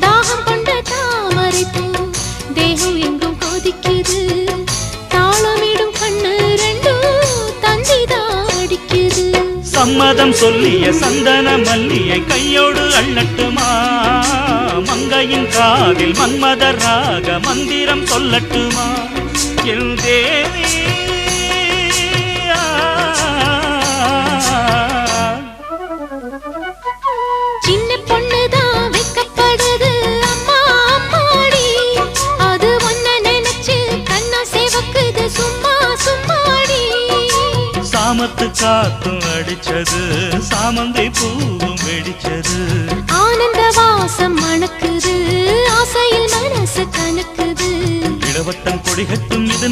தாகம் கொண்ட தாமரை பூ. தேகம் எங்கும் கொதிக்குது. தாளமிடும் கண்ணு ரெண்டும் தந்திதான் அடிக்குது சம்மதம் சொல்லிய சந்தன மல்லியை கையோடு அள்ளட்டுமா? மங்கையின் காதில் மன்மத ராக மந்திரம் சொல்லட்டுமா? என் சாமத்து காத்தும் அடிச்சது. சாமந்தை பூவும் வெடிச்சது. ஆனந்த வாசம் மணக்குது. ஆசையில் மனசு கணக்குது. இளவட்டம் கொடிகட்டும் இது